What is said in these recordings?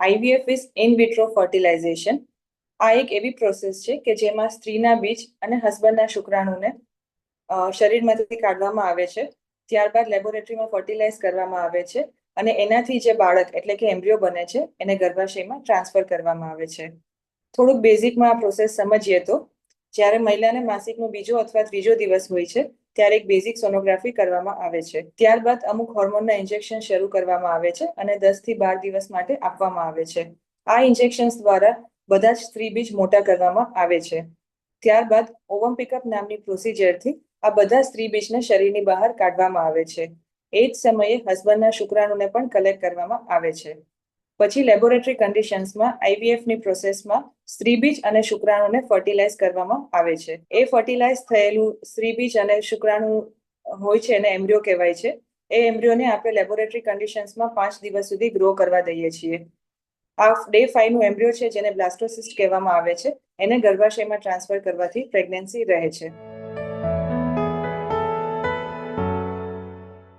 IVF is in vitro fertilization આ એક એવી પ્રોસેસ છે કે જેમાં સ્ત્રીના બીજ અને હસબન્ડના શુક્રાણુને શરીરમાંથી કાઢવામાં આવે છે. ત્યારબાદ લેબોરેટરીમાં ફર્ટિલાઇઝ કરવામાં આવે છે અને એનાથી જે બાળક એટલે કે એમ્બ્રિયો બને છે, એને ગર્ભાશયમાં ટ્રાન્સફર કરવામાં આવે છે. થોડુંક બેઝિકમાં આ પ્રોસેસ સમજીએ તો, જ્યારે મહિલાને માસિકનો બીજો અથવા ત્રીજો દિવસ હોય છે ત્યારે એક બેઝિક સોનોગ્રાફી કરવામાં આવે છે. ત્યારબાદ અમુક હોર્મોનના ઇન્જેક્શન શરૂ કરવામાં આવે છે અને દસથી બાર દિવસ માટે આપવામાં આવે છે. આ ઇન્જેક્શન્સ દ્વારા બધા જ સ્ત્રીબીજ મોટા કરવામાં આવે છે. ત્યારબાદ ઓવમ પિકઅપ નામની પ્રોસિજરથી આ બધા સ્ત્રીબીજને શરીરની બહાર કાઢવામાં આવે છે. એ જ સમયે હસબન્ડના શુક્રાણુને પણ કલેક્ટ કરવામાં આવે છે. પછી લેબોરેટરી કન્ડિશન્સમાં આઈવીએફની પ્રોસેસમાં સ્ત્રીબીજ અને શુક્રાણુને ફર્ટિલાઇઝ કરવામાં આવે છે. એ ફર્ટિલાઇઝ થયેલું સ્ત્રીબીજ અને શુક્રાણુ હોય છે એને એમ્બ્રિયો કહેવાય છે. એ એમ્બ્રિયોને આપણે લેબોરેટરી કન્ડિશન્સમાં પાંચ દિવસ સુધી ગ્રો કરવા દઈએ છીએ. આ ડે ફાઈવનું એમ્બ્રિયો છે જેને બ્લાસ્ટોસિસ્ટ કહેવામાં આવે છે. એને ગર્ભાશયમાં ટ્રાન્સફર કરવાથી પ્રેગ્નન્સી રહે છે.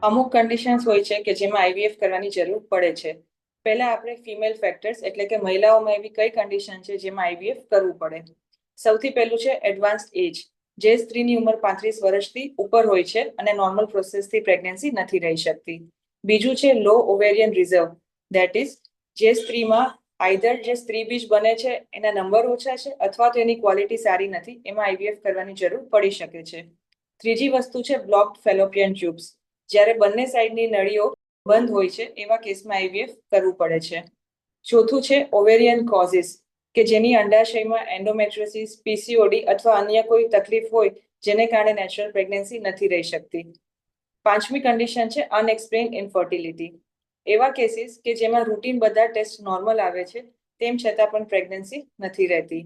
અમુક કન્ડિશન્સ હોય છે કે જેમાં આઈવીએફ કરવાની જરૂર પડે છે. પહેલા આપણે ફિમેલ ફેક્ટર્સ એટલે કે મહિલાઓમાં એવી કઈ કન્ડિશન છે જેમાં આઈવીએફ કરવું પડે? સૌથી પહેલું છે એડવાન્સ્ડ એજ જે સ્ત્રીની ઉંમર પાંત્રીસ વર્ષથી ઉપર હોય છે અને નોર્મલ પ્રોસેસથી પ્રેગ્નન્સી નથી રહી શકતી. બીજું છે low ovarian reserve that is જે સ્ત્રીમાં આઈધર જે સ્ત્રી બીજ બને છે, એના નંબર ઓછા છે અથવા તો એની ક્વોલિટી સારી નથી, એમાં આઈવીએફ કરવાની જરૂર પડી શકે છે. ત્રીજી વસ્તુ છે બ્લોક્ડ ફેલોપિયન ટ્યુબ્સ જ્યારે બંને સાઈડની નળીઓ બંધ હોય છે, એવા કેસમાં આઈવીએફ કરવું પડે છે. ચોથું છે ઓવેરિયન કોઝિસ કે જેની અંડાશયમાં એન્ડોમેટ્રોસિસ પીસીઓડી અથવા અન્ય કોઈ તકલીફ હોય, જેને કારણે નેચરલ પ્રેગ્નન્સી નથી રહી શકતી. પાંચમી કન્ડિશન છે અનએક્સપ્લેન ઇન્ફર્ટિલિટી એવા કેસીસ કે જેમાં રૂટીન બધા ટેસ્ટ નોર્મલ આવે છે, તેમ છતાં પણ પ્રેગ્નન્સી નથી રહેતી.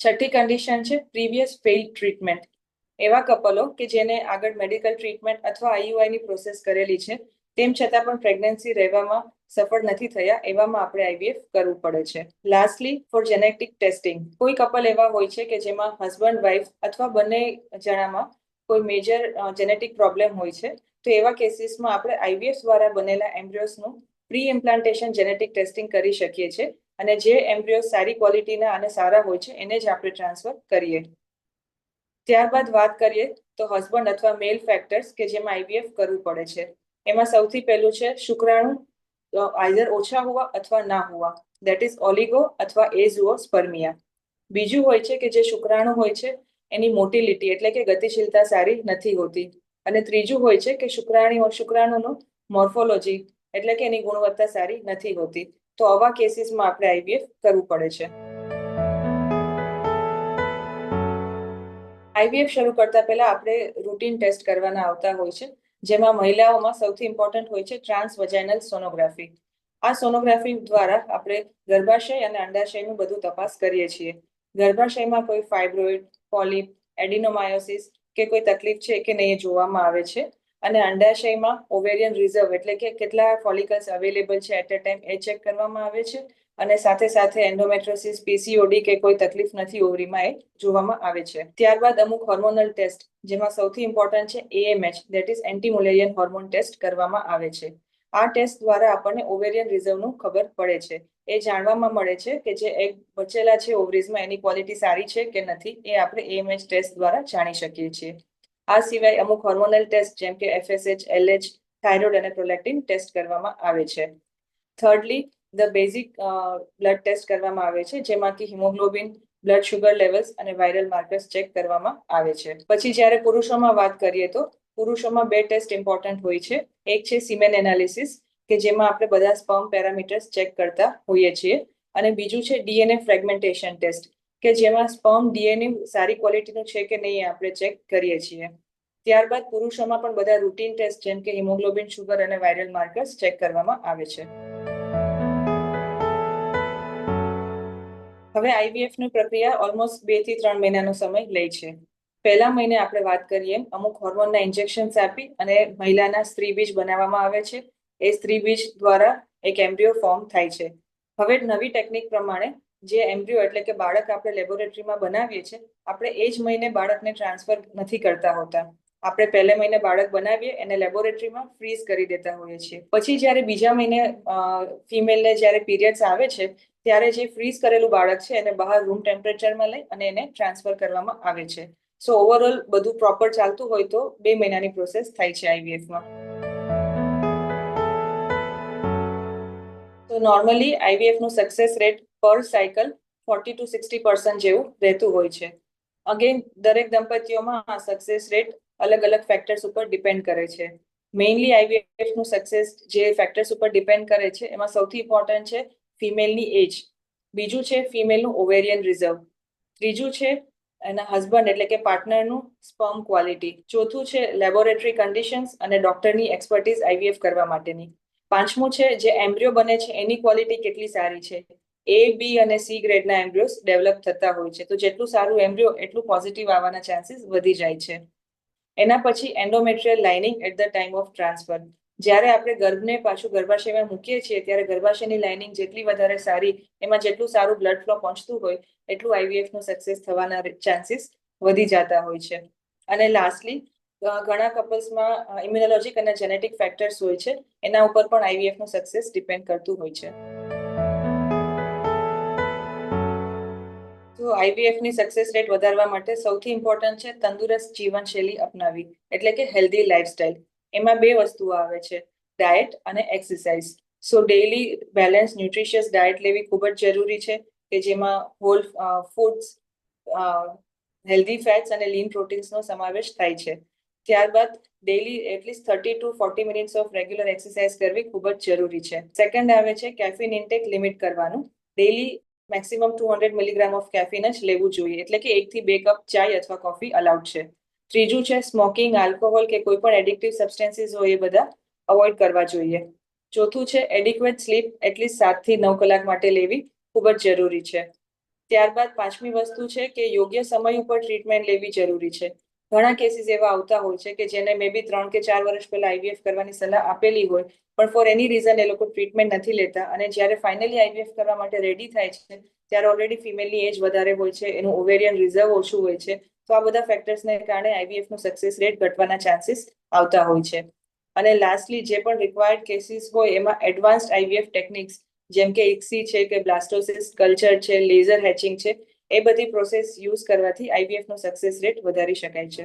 છઠ્ઠી કન્ડિશન છે પ્રીવિયસ ફેઇલ્ડ ટ્રીટમેન્ટ એવા કપલો કે જેને આગળ મેડિકલ ટ્રીટમેન્ટ અથવા આઈયુઆઈની પ્રોસેસ કરેલી છે તેમ છતાં પણ પ્રેગ્નન્સી રહેવામાં સફળ નથી થયા, એવામાં આપણે આઈવીએફ કરવું પડે છે. લાસ્ટલી ફોર જેનેટિક ટેસ્ટિંગ કોઈ કપલ એવા હોય છે કે જેમાં હસબન્ડ વાઇફ અથવા બંને જણામાં કોઈ મેજર જેનેટિક પ્રોબ્લેમ હોય છે, તો એવા કેસીસમાં આપણે આઈવીએફ દ્વારા બનેલા એમ્બ્રિયોસનું પ્રી ઇમ્પ્લાન્ટેશન જેનેટિક ટેસ્ટિંગ કરી શકીએ છીએ અને જે એમ્બ્રિયો સારી ક્વોલિટીના અને સારા હોય છે, એને જ આપણે ટ્રાન્સફર કરીએ. ત્યારબાદ વાત કરીએ તો હસબન્ડ અથવા મેલ ફેક્ટર્સ કે જેમાં આઈવીએફ કરવું પડે છે. એમાં સૌથી પહેલું છે શુક્રાણુ આઈધર ઓછા હોવા અથવા ના હોવા. દેટ ઇઝ ઓલિગો અથવા એઝુઓ સ્પર્મિયા. બીજું હોય છે કે જે શુક્રાણુ હોય છે, એની મોટિલિટી એટલે કે ગતિશીલતા સારી નથી હોતી. અને ત્રીજું હોય છે કે શુક્રાણુ શુક્રાણુનો મોર્ફોલોજી એટલે કે એની ગુણવત્તા સારી નથી હોતી. તો આવા કેસીસમાં આપણે આઈવીએફ કરવું પડે છે. આઈવીએફ શરૂ કરતા પહેલા આપણે રૂટીન ટેસ્ટ કરવાના આવતા હોય છે. જેમાં મહિલાઓમાં સૌથી ઇમ્પોર્ટન્ટ હોય છે ટ્રાન્સ વજાઇનલ સોનોગ્રાફી આ સોનોગ્રાફી દ્વારા આપણે ગર્ભાશય અને અંડાશયનું બધું તપાસ કરીએ છીએ. ગર્ભાશયમાં કોઈ ફાઇબ્રોઇડ પોલિપ એડિનોમાયોસિસ કે કોઈ તકલીફ છે કે નહીં એ જોવામાં આવે છે. અને અંડાશયમાં ઓવેરિયન રિઝર્વ એટલે કે કેટલા ફોલિકલ્સ અવેલેબલ છે એટ અ ટાઈમ એ ચેક કરવામાં આવે છે. અને સાથે સાથે એન્ડોમેટ્રોસિસ પીસીઓડી કે કોઈ તકલીફ નથી ઓવરીમાં એ જોવામાં આવે છે. ત્યારબાદ અમુક હોર્મોનલ ટેસ્ટ જેમાં સૌથી ઇમ્પોર્ટન્ટ છે AMH that is anti mullerian hormone test કરવામાં આવે છે. આ ટેસ્ટ દ્વારા આપણને ઓવેરિયન રિઝર્વનું ખબર પડે છે. એ જાણવામાં મળે છે કે જે એગ બચેલા છે ઓવરીઝમાં એની ક્વોલિટી સારી છે કે નથી એ આપણે એએમએચ ટેસ્ટ દ્વારા જાણી શકીએ છીએ. આ સિવાય અમુક હોર્મોનલ ટેસ્ટ જેમ કે એફએસએચ એલએચ થાઇરોઇડ અને પ્રોલેક્ટિન ટેસ્ટ કરવામાં આવે છે. Thirdly the basic blood test કરવામાં આવે છે, જેમાં કે હિમોગ્લોબિન બ્લડ શુગર લેવલ્સ અને વાયરલ માર્કર્સ ચેક કરવામાં આવે છે. પછી જ્યારે પુરુષોમાં વાત કરીએ તો, પુરુષોમાં બે ટેસ્ટ ઇમ્પોર્ટન્ટ હોય છે. એક છે સિમેન એનાલિસિસ કે જેમાં આપણે બધા સ્પર્મ પેરામીટર્સ ચેક કરતા હોઈએ છીએ. અને બીજું છે ડીએનએ ફ્રેગમેન્ટેશન ટેસ્ટ કે જેમાં સ્પર્મ ડીએનએ સારી ક્વોલિટીનું છે કે નહીં આપણે ચેક કરીએ છીએ. ત્યારબાદ પુરુષોમાં પણ બધા રૂટીન ટેસ્ટ જેમ કે હિમોગ્લોબિન શુગર અને વાયરલ માર્કર્સ ચેક કરવામાં આવે છે. હવે આઈવીએફની પ્રક્રિયા ઓલમોસ્ટ બેથી ત્રણ મહિનાનો સમય લે છે. પહેલા મહિને આપણે વાત કરીએ, અમુક હોર્મોનના ઇન્જેક્શન્સ આપી અને મહિલાના સ્ત્રીબીજ બનાવવામાં આવે છે. એ સ્ત્રીબીજ દ્વારા એક એમ્બ્રિયો ફોર્મ થાય છે. હવે નવી ટેકનિક પ્રમાણે જે એમ્બ્રિયો એટલે કે બાળક આપણે લેબોરેટરીમાં બનાવીએ છીએ, આપણે એ જ મહિને બાળકને ટ્રાન્સફર નથી કરતા હોતા. આપણે પહેલે મહિને બાળક બનાવીએ, એને લેબોરેટરીમાં ફ્રીઝ કરી દેતા હોઈએ છીએ. પછી જ્યારે બીજા મહિને ફિમેલને જ્યારે પીરિયડ્સ આવે છે ત્યારે જે ફ્રીઝ કરેલું બાળક છે એને બહાર રૂમ ટેમ્પરેચરમાં લઈ અને એને ટ્રાન્સફર કરવામાં આવે છે. સો ઓવરઓલ બધું પ્રોપર ચાલતું હોય તો બે મહિનાની પ્રોસેસ થાય છે આઈવીએફમાં તો normally આઈવીએફનું success rate per cycle forty to sixty percent જેવું રહેતું હોય છે. અગેન દરેક દંપતીઓમાં આ સક્સેસ રેટ અલગ અલગ ફેક્ટર્સ ઉપર ડિપેન્ડ કરે છે. મેઇનલી આઈવીએફનું સક્સેસ જે ફેક્ટર્સ ઉપર ડિપેન્ડ કરે છે, એમાં સૌથી ઇમ્પોર્ટન્ટ છે ફિમેલની એજ બીજું છે ફિમેલનું ઓવેરિયન રિઝર્વ ત્રીજું છે એના હસબન્ડ એટલે કે પાર્ટનરનું સ્પર્મ ક્વોલિટી ચોથું છે લેબોરેટરી કન્ડિશન્સ અને ડોક્ટરની એક્સપર્ટીઝ આઈવીએફ કરવા માટેની. પાંચમું છે જે એમ્બ્રિયો બને છે એની ક્વોલિટી કેટલી સારી છે? એ બી અને સી ગ્રેડના એમ્બ્રિયોસ ડેવલપ થતા હોય છે. તો જેટલું સારું એમ્બ્રિયો એટલું પોઝિટિવ આવવાના ચાન્સીસ વધી જાય છે. એના પછી endometrial lining at the time of transfer જ્યારે આપણે ગર્ભને પાછું ગર્ભાશયમાં મૂકીએ છીએ, ત્યારે ગર્ભાશયની લાઇનિંગ જેટલી વધારે સારી, એમાં જેટલું સારું બ્લડ ફ્લો પહોંચતું હોય, એટલું આઈવીએફનું સક્સેસ થવાના ચાન્સીસ વધી જતા હોય છે. અને લાસ્ટલી ઘણા કપલ્સમાં ઇમ્યુનોલોજીક અને જેનેટિક ફેક્ટર્સ હોય છે, એના ઉપર પણ આઈવીએફનું સક્સેસ ડિપેન્ડ કરતું હોય છે. તો આઈવીએફની સક્સેસ રેટ વધારવા માટે સૌથી ઇમ્પોર્ટન્ટ છે તંદુરસ્ત જીવનશૈલી અપનાવી એટલે કે હેલ્ધી લાઇફસ્ટાઇલ એમાં બે વસ્તુઓ આવે છે ડાયટ અને exercise so daily balance nutritious diet લેવી ખૂબ જ જરૂરી છે કે જેમાં હોલ ફૂડ્સ હેલ્ધી ફેટ્સ અને લીન પ્રોટીન્સનો સમાવેશ થાય છે. ત્યારબાદ daily at least thirty to forty minutes of regular exercise કરવી ખૂબ જ જરૂરી છે. સેકન્ડ આવે છે કેફિન ઇન્ટેક લિમિટ કરવાનું. Daily maximum two hundred milligram of caffeine જ લેવું જોઈએ. એટલે કે એકથી બે કપ ચાય અથવા કોફી અલાઉડ છે. ત્રીજું છે સ્મોકિંગ આલ્કોહોલ કે કોઈ પણ એડિક્ટિવ સબસ્ટેન્સીસ હોય એ બધા અવોઇડ કરવા જોઈએ. ચોથું છે એડિક્વેટ સ્લીપ એટલીસ્ટ સાતથી નવ કલાક માટે લેવી ખૂબ જ જરૂરી છે. ત્યારબાદ પાંચમી વસ્તુ છે કે યોગ્ય સમય ઉપર ટ્રીટમેન્ટ લેવી જરૂરી છે. ઘણા કેસીસ એવા આવતા હોય છે કે જેને મે બી ત્રણ કે ચાર વર્ષ પહેલા આઈવીએફ કરવાની સલાહ આપેલી હોય, પણ ફોર એની રીઝન એ લોકો ટ્રીટમેન્ટ નથી લેતા. અને જ્યારે ફાઇનલી આઈવીએફ કરવા માટે રેડી થાય છે, ત્યારે ઓલરેડી ફિમેલની એજ વધારે હોય છે, એનું ઓવેરિયન રિઝર્વ ઓછું હોય છે. તો આ બધા ફેક્ટર્સને કારણે આઈવીએફનો સક્સેસ રેટ ઘટવાના ચાન્સીસ આવતા હોય છે. અને લાસ્ટલી જે પણ રિક્વાયર્ડ કેસીસ હોય, એમાં એડવાન્સ્ડ આઈવીએફ ટેકનિક્સ જેમ કે ઇક્સી છે, કે બ્લાસ્ટોસિસ કલ્ચર છે લેઝર હેચિંગ છે એ બધી પ્રોસેસ યુઝ કરવાથી આઈવીએફ નો સક્સેસ રેટ વધારી શકાય છે.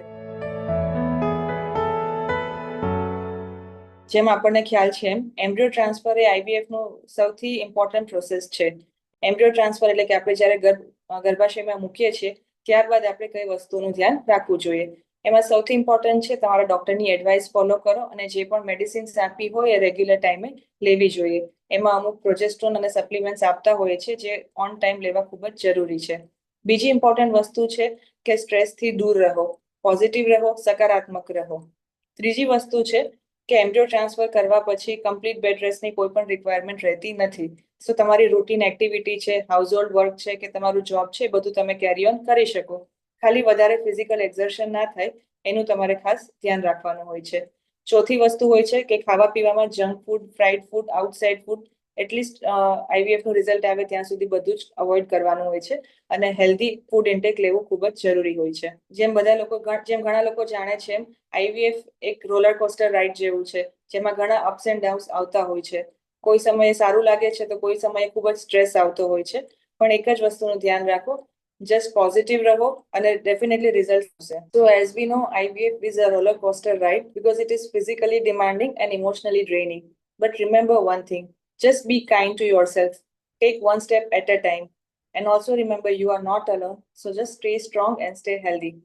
જેમ આપણને ખ્યાલ છે એમ એમ્બ્રિયો ટ્રાન્સફર એ આઈવીએફ નો સૌથી ઇમ્પોર્ટન્ટ પ્રોસેસ છે. એમ્બ્રિયો ટ્રાન્સફર એટલે કે આપણે જ્યારે ગર્ભ, ગર્ભાશયમાં મૂકીએ છીએ, ત્યારબાદ આપણે કઈ વસ્તુનું ધ્યાન રાખવું જોઈએ. એમાં સૌથી ઇમ્પોર્ટન્ટ છે તમારા ડોક્ટરની એડવાઇસ ફોલો કરો અને જે પણ મેડિસિન્સ આપી હોય એ રેગ્યુલર ટાઈમે લેવી જોઈએ. એમાં અમુક પ્રોજેસ્ટ્રોન અને સપ્લિમેન્ટ્સ આપતા હોય છે જે ઓન ટાઈમ લેવા ખૂબ જ જરૂરી છે. બીજી ઇમ્પોર્ટન્ટ વસ્તુ છે કે સ્ટ્રેસથી દૂર રહો પોઝિટિવ રહો, સકારાત્મક રહો. ત્રીજી વસ્તુ છે કે એમ્બ્રિયો ટ્રાન્સફર કરવા પછી કમ્પ્લીટ બેડ રેસ્ટની કોઈ પણ રિક્વાયરમેન્ટ રહેતી નથી. સો તમારી રૂટીન એક્ટિવિટી છે હાઉસ હોલ્ડ વર્ક છે કે તમારું જોબ છે બધું તમે કેરી ઓન કરી શકો. ખાલી વધારે ફિઝિકલ એક્ઝર્શન ના થાય, એનું તમારે ખાસ ધ્યાન રાખવાનું હોય છે. ચોથી વસ્તુ હોય છે કે ખાવા પીવામાં junk food fried food outside food at least આઈવીએફનું result આવે ત્યાં સુધી બધું જ અવોઇડ કરવાનું હોય છે. અને હેલ્ધી ફૂડ ઇન્ટેક લેવું ખૂબ જ જરૂરી હોય છે. જેમ બધા લોકો જેમ ઘણા લોકો જાણે છે એમ આઈવીએફ એક રોલર કોસ્ટર રાઇડ જેવું છે, જેમાં ઘણા અપ્સ એન્ડ ડાઉન્સ આવતા હોય છે. કોઈ સમયે સારું લાગે છે તો કોઈ સમયે ખૂબ જ સ્ટ્રેસ આવતો હોય છે. પણ એક જ વસ્તુનું ધ્યાન રાખો just positive raho and it definitely results so as we know ivf is a roller coaster ride because it is physically demanding and emotionally draining. But remember one thing just be kind to yourself. Take one step at a time. And also remember you are not alone. So just stay strong and stay healthy.